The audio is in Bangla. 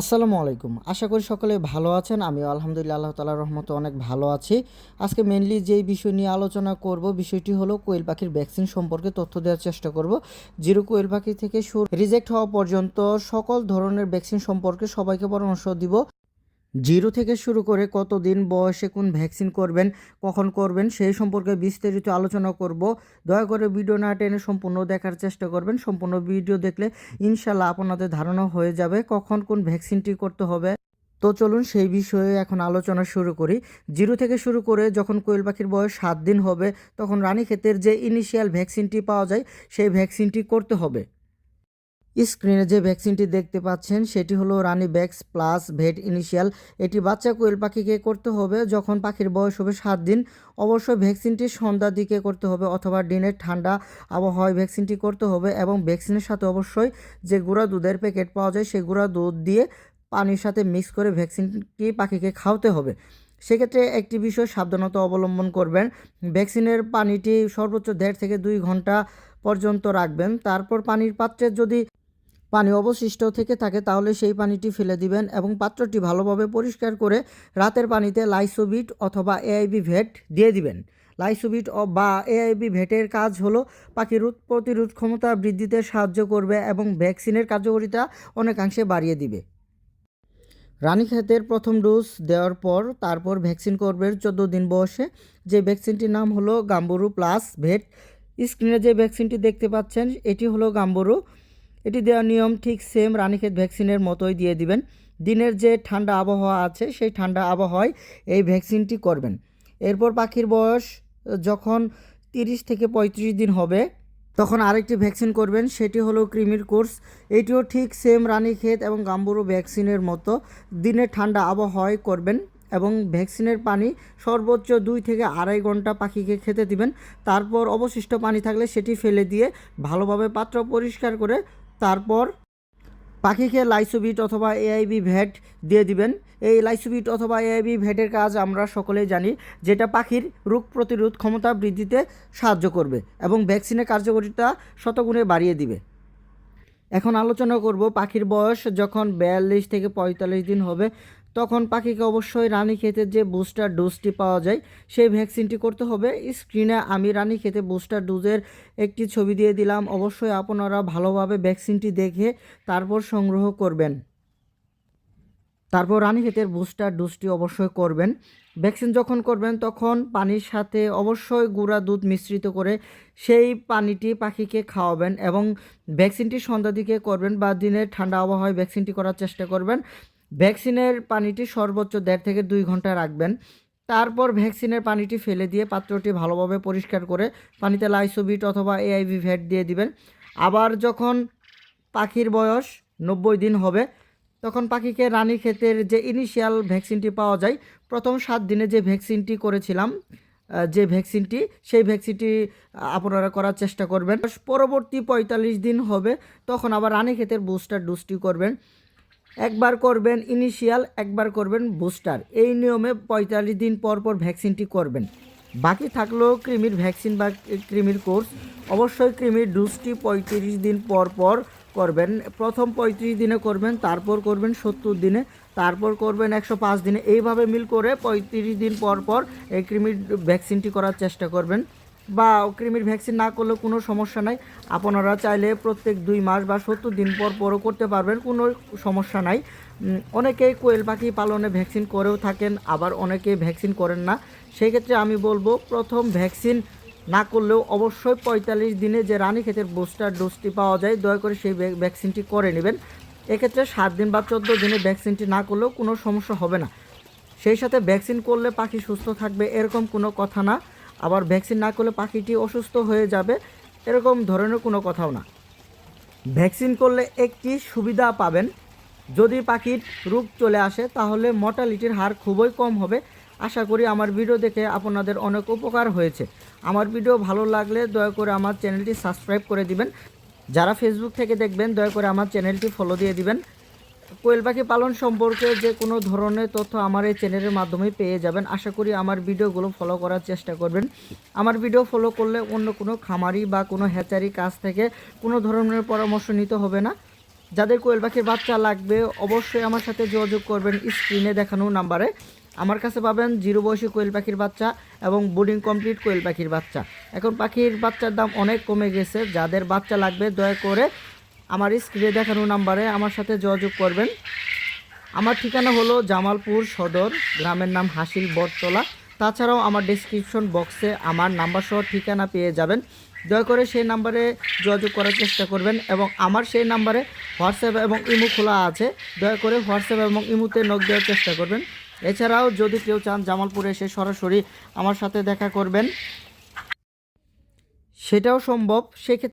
আসসালামু আলাইকুম। আশা করি সকলে ভালো আছেন। আমি আলহামদুলিল্লাহ আল্লাহ তালার রহমতে অনেক ভালো আছি। আজকে মেনলি যেই বিষয় নিয়ে আলোচনা করব, বিষয়টি হলো কোয়েল পাখির ভ্যাকসিন সম্পর্কে তথ্য দেওয়ার চেষ্টা করব। জিরো কোয়েল পাখি থেকে রিজেক্ট হওয়া পর্যন্ত সকল ধরনের ভ্যাকসিন সম্পর্কে সবাইকে পরামর্শ দিব। জিরো থেকে শুরু করে কতদিন বয়সে কোন ভ্যাকসিন করবেন, কখন করবেন, সেই সম্পর্কে বিস্তারিত আলোচনা করব। দয়া করে ভিডিও না টেনে সম্পূর্ণ দেখার চেষ্টা করবেন। সম্পূর্ণ ভিডিও দেখলে ইনশাল্লাহ আপনাদের ধারণা হয়ে যাবে কখন কোন ভ্যাকসিনটি করতে হবে। তো চলুন সেই বিষয়ে এখন আলোচনা শুরু করি। জিরো থেকে শুরু করে যখন কোয়েল পাখির বয়স সাত দিন হবে, তখন রানী ক্ষেতের যে ইনিশিয়াল ভ্যাকসিনটি পাওয়া যায়, সেই ভ্যাকসিনটি করতে হবে। স্ক্রিনে যে ভ্যাকসিনটি দেখতে পাচ্ছেন, সেটি হলো রানী ব্যাক্স প্লাস ভেট ইনিশিয়াল। এটি বাচ্চা কোয়েল পাখিকে করতে হবে যখন পাখির বয়স হবে সাত দিন। অবশ্যই ভ্যাকসিনটি সন্ধ্যার দিকে করতে হবে অথবা দিনের ঠান্ডা আবহাওয়ায় ভ্যাকসিনটি করতে হবে এবং ভ্যাকসিনের সাথে অবশ্যই যে গুঁড়া দুধের প্যাকেট পাওয়া যায়, সেই গুঁড়া দুধ দিয়ে পানির সাথে মিক্স করে ভ্যাকসিনটি পাখিকে খাওয়াতে হবে। সেক্ষেত্রে একটি বিষয় সাবধানতা অবলম্বন করবেন। ভ্যাকসিনের পানিটি সর্বোচ্চ দেড় থেকে দুই ঘণ্টা পর্যন্ত রাখবেন। তারপর পানির পাত্রে যদি পানি অবশিষ্ট থেকে থাকে, তাহলে সেই পানিটি ফেলে দিবেন এবং পাত্রটি ভালোভাবে পরিষ্কার করে রাতের পানিতে লাইসোবিট অথবা এআইবি ভেট দিয়ে দিবেন। লাইসোবিট বা এআইবি ভেটের কাজ হলো পাখির রোগ প্রতিরোধ ক্ষমতা বৃদ্ধিতে সাহায্য করবে এবং ভ্যাকসিনের কার্যকারিতা অনেকাংশে বাড়িয়ে দিবে। রানীক্ষেতের প্রথম ডোজ দেওয়ার পর তারপর ভ্যাকসিন করবে চোদ্দ দিন বয়সে। যে ভ্যাকসিনটির নাম হলো গাম্বুরু প্লাস ভেট। স্ক্রিনে যে ভ্যাকসিনটি দেখতে পাচ্ছেন, এটি হলো গাম্বুরু এটি দেওয়ার নিয়ম ঠিক সেম রানীক্ষেত ভ্যাকসিনের মতোই দিয়ে দিবেন। দিনের যে ঠান্ডা আবহাওয়া আছে, সেই ঠান্ডা আবহাওয়ায় এই ভ্যাকসিনটি করবেন। এরপর পাখির বয়স যখন তিরিশ থেকে পঁয়ত্রিশ দিন হবে, তখন আরেকটি ভ্যাকসিন করবেন, সেটি হলো ক্রিমির কোর্স। এটিও ঠিক সেম রানীক্ষেত এবং গাম্বুরু ভ্যাকসিনের মতো দিনের ঠান্ডা আবহাওয়ায় করবেন এবং ভ্যাকসিনের পানি সর্বোচ্চ দুই থেকে আড়াই ঘণ্টা পাখিকে খেতে দিবেন। তারপর অবশিষ্ট পানি থাকলে সেটি ফেলে দিয়ে ভালোভাবে পাত্র পরিষ্কার করে তারপর পাখিকে লাইসোবিট অথবা এআইবি ভ্যাট দিয়ে দিবেন। এই লাইসোবিট অথবা এআইবি ভ্যাটের কাজ আমরা সকলেই জানি, যেটা পাখির রোগ প্রতিরোধ ক্ষমতা বৃদ্ধিতে সাহায্য করবে এবং ভ্যাকসিনের কার্যকরিতা শতগুণে বাড়িয়ে দিবে। এখন আলোচনা করব পাখির বয়স যখন বিয়াল্লিশ থেকে পঁয়তাল্লিশ দিন হবে তখন পাখিকে অবশ্যই রানী খেতে যে বুস্টার ডোজটি পাওয়া যায়, সেই ভ্যাকসিনটি করতে হবে। স্ক্রিনে আমি রানী খেতে বুস্টার ডোজের একটি ছবি দিয়ে দিলাম। অবশ্যই আপনারা ভালোভাবে ভ্যাকসিনটি দেখে তারপর সংগ্রহ করবেন। তারপর রানী রানীক্ষেতের বুস্টার ডোজটি অবশ্যই করবেন। ভ্যাকসিন যখন করবেন, তখন পানির সাথে অবশ্যই গুঁড়া দুধ মিশ্রিত করে সেই পানিটি পাখিকে খাওয়াবেন এবং ভ্যাকসিনটি সন্ধ্যা দিকে করবেন বা দিনের ঠান্ডা আবহাওয়ায় ভ্যাকসিনটি করার চেষ্টা করবেন। ভ্যাকসিনের পানিটি সর্বোচ্চ দেড় থেকে দুই ঘণ্টা রাখবেন। তারপর ভ্যাকসিনের পানিটি ফেলে দিয়ে পাত্রটি ভালোভাবে পরিষ্কার করে পানিতে লাইসোবিট অথবা এআইভি ভ্যাট দিয়ে দিবেন। আবার যখন পাখির বয়স নব্বই দিন হবে, তখন পাখিকে রানী ক্ষেতের যে ইনিশিয়াল ভ্যাকসিনটি পাওয়া যায়, প্রথম সাত দিনে যে ভ্যাকসিনটি করেছিলাম যে ভ্যাকসিনটি, সেই ভ্যাকসিনটি আপনারা করার চেষ্টা করবেন। পরবর্তী পঁয়তাল্লিশ দিন হবে, তখন আবার রানী ক্ষেতের বুস্টার ডোজটি করবেন। একবার করবেন ইনিশিয়াল একবার করবেন বুস্টার এই নিয়মে পঁয়তাল্লিশ দিন পর পর ভ্যাকসিনটি করবেন। বাকি থাকলেও কৃমির ভ্যাকসিন বা কৃমির কোর্স অবশ্যই কৃমির ডোজটি পঁয়ত্রিশ দিন পর পর করবেন। প্রথম পঁয়ত্রিশ দিনে করবেন, তারপর করবেন সত্তর দিনে, তারপর করবেন একশো পাঁচ দিনে। এইভাবে মিল করে পঁয়ত্রিশ দিন পর পর এই কৃমির ভ্যাকসিনটি করার চেষ্টা করবেন। বা কৃমির ভ্যাকসিন না করলেও কোনো সমস্যা নাই। আপনারা চাইলে প্রত্যেক দুই মাস বা সত্তর দিন পর পরও করতে পারবেন, কোনো সমস্যা নাই। অনেকেই কোয়েল পাখি পালনে ভ্যাকসিন করেও থাকেন, আবার অনেকে ভ্যাকসিন করেন না। সেই ক্ষেত্রে আমি বলব, প্রথম ভ্যাকসিন না করলেও অবশ্যই পঁয়তাল্লিশ দিনে যে রানীক্ষেতের বুস্টার ডোজটি পাওয়া যায়, দয়া করে সেই ভ্যাক- ভ্যাকসিনটি করে নেবেন। এক্ষেত্রে সাত দিন বা চোদ্দ দিনে ভ্যাকসিনটি না করলেও কোনো সমস্যা হবে না। সেই সাথে ভ্যাকসিন করলে পাখি সুস্থ থাকবে, এরকম কোনো কথা না। আবার ভ্যাকসিন না করলে পাখিটি অসুস্থ হয়ে যাবে, এরকম ধরনের কোনো কথাও না। ভ্যাকসিন করলে একটি সুবিধা পাবেন। যদি পাখির রোগ চলে আসে, তাহলে মর্টালিটির হার খুবই কম হবে। আশা করি আমার ভিডিও দেখে আপনাদের অনেক উপকার হয়েছে। আমার ভিডিও ভালো লাগলে দয়া করে আমার চ্যানেলটি সাবস্ক্রাইব করে দিবেন। যারা ফেসবুক থেকে দেখবেন, দয়া করে আমার চ্যানেলটি ফলো দিয়ে দিবেন। কোয়েল পাখি পালন সম্পর্কে যে কোনো ধরনের তথ্য আমার এই চ্যানেলের মাধ্যমে পেয়ে যাবেন। আশা করি আমার ভিডিওগুলো ফলো করার চেষ্টা করবেন। আমার ভিডিও ফলো করলে অন্য কোনো খামারি বা কোনো হ্যাচারি কাছ থেকে কোনো ধরনের পরামর্শ নিতে হবে না। যাদের কোয়েল পাখির বাচ্চা লাগবে, অবশ্যই আমার সাথে যোগাযোগ করবেন স্ক্রিনে দেখানো নাম্বারে আমার কাছে পাবেন জিরো বয়সী কোয়েল পাখির বাচ্চা এবং বোর্ডিং কমপ্লিট কোয়েল পাখির বাচ্চা। এখন পাখির বাচ্চার দাম অনেক কমে গেছে। যাদের বাচ্চা লাগবে, দয়া করে আমার স্ক্রিনে দেখানো নাম্বারে আমার সাথে যোগাযোগ করবেন। আমার ঠিকানা হলো জামালপুর সদর, গ্রামের নাম হাসিল বটতলা। তাছাড়াও আমার ডেসক্রিপশন বক্সে আমার নাম্বার সহ ঠিকানা পেয়ে যাবেন। দয়া করে সেই নাম্বারে যোগাযোগ করার চেষ্টা করবেন এবং আমার সেই নাম্বারে হোয়াটসঅ্যাপ এবং ইমো খোলা আছে। দয়া করে হোয়াটসঅ্যাপ এবং ইমোতে নক দেওয়ার চেষ্টা করবেন। এছাড়াও যদি কেউ চান জামালপুরে এসে সরাসরি আমার সাথে দেখা করবেন। সেটাও সম্ভব। সেক্ষেত্রে